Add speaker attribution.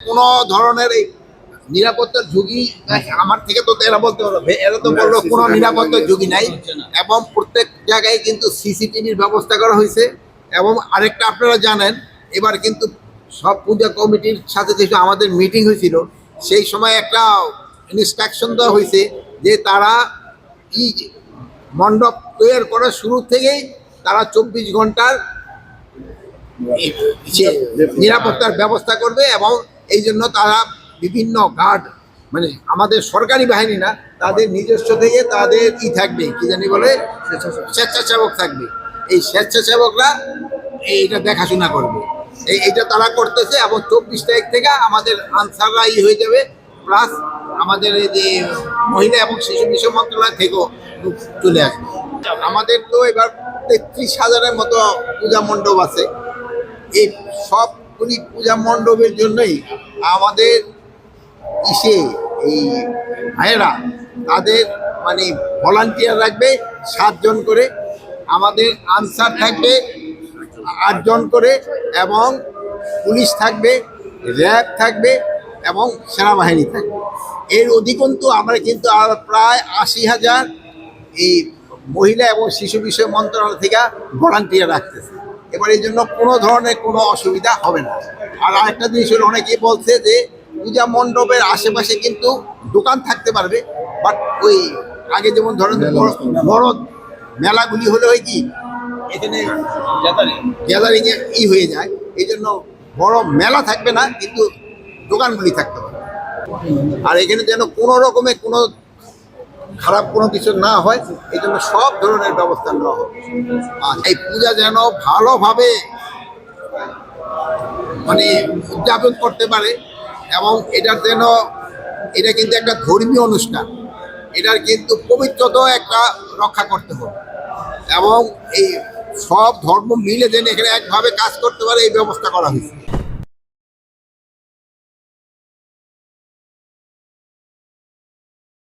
Speaker 1: কোনো ধরনের এই নিরাপত্তার ঝুঁকি আমার থেকে তো এরা বলতে পারবে এরা তো বলল কোনো নিরাপত্তার ঝুঁকি নাই। এবং প্রত্যেক জায়গায় কিন্তু সিসিটিভির ব্যবস্থা করা হয়েছে। এবং আরেকটা আপনারা জানেন এবার কিন্তু সব পূজা কমিটির সাথে যেহেতু আমাদের মিটিং হয়েছিল সেই সময় একটা ইনস্ট্রাকশন দেওয়া হয়েছে যে তারা ই মণ্ডপ তৈরি করার শুরু থেকেই তারা চব্বিশ ঘণ্টার যে নিরাপত্তার ব্যবস্থা করবে এবং এই জন্য তারা বিভিন্ন গার্ড মানে আমাদের সরকারি বাহিনী না, তাদের নিজস্ব থেকে তাদের ই থাকবে, কি জানি বলে? স্বেচ্ছাসেবক থাকবে। এই স্বেচ্ছাসেবকরা এইটা দেখাশোনা করবে। এই এটা তারা করতেছে এবং চব্বিশ তারিখ থেকে আমাদের আনসাররা ই হয়ে যাবে। প্লাস আমাদের এই যে মহিলা এবং শিশু বিষয় মন্ত্রণালয় থেকেও চলে আসবে। আমাদের তো এবার তেত্রিশ হাজারের মতো পূজা মণ্ডপ আছে। এই সবগুলি পূজা মণ্ডপের জন্যই আমাদের ইসে, এই ভাইয়েরা, তাদের মানে ভলান্টিয়ার রাখবে, সাতজন করে, আমাদের আনসার থাকবে, আটজন করে, এবং পুলিশ থাকবে, র্যাব থাকবে, এবং সেনাবাহিনী থাকবে। এর অধিকন্তু আমরা কিন্তু আর প্রায় আশি হাজার এই মহিলা এবং শিশু বিষয় মন্ত্রণালয় থেকে ভলান্টিয়ার রাখতেছে। এবার এই জন্য কোনো ধরনের কোনো অসুবিধা হবে না। আর আরেকটা জিনিস হলো অনেকেই বলছে যে পূজা মণ্ডপের আশেপাশে কিন্তু দোকান থাকতে পারবে বাট ওই আগে যেমন ধরেন বড় বড় মেলাগুলি হলে হয় কি এখানে গ্যালারিং এ ই হয়ে যায়। এই জন্য বড় মেলা থাকবে না কিন্তু দোকানগুলি থাকতে পারবে। আর এখানে যেন কোনো রকমের কোনো খারাপ কোনো কিছু না হয়, এই জন্য সব ধরনের ব্যবস্থা নেওয়া হবে। আর এই পূজা যেন ভালোভাবে মানে উদযাপন করতে পারে, এবং এটার যেন, এটা কিন্তু একটা ধর্মীয় অনুষ্ঠান। এটার কিন্তু পবিত্রতাও একটা রক্ষা করতে হবে। এবং এই সব ধর্ম মিলে যেন এখানে একভাবে কাজ করতে পারে, এই ব্যবস্থা করা হয়েছে।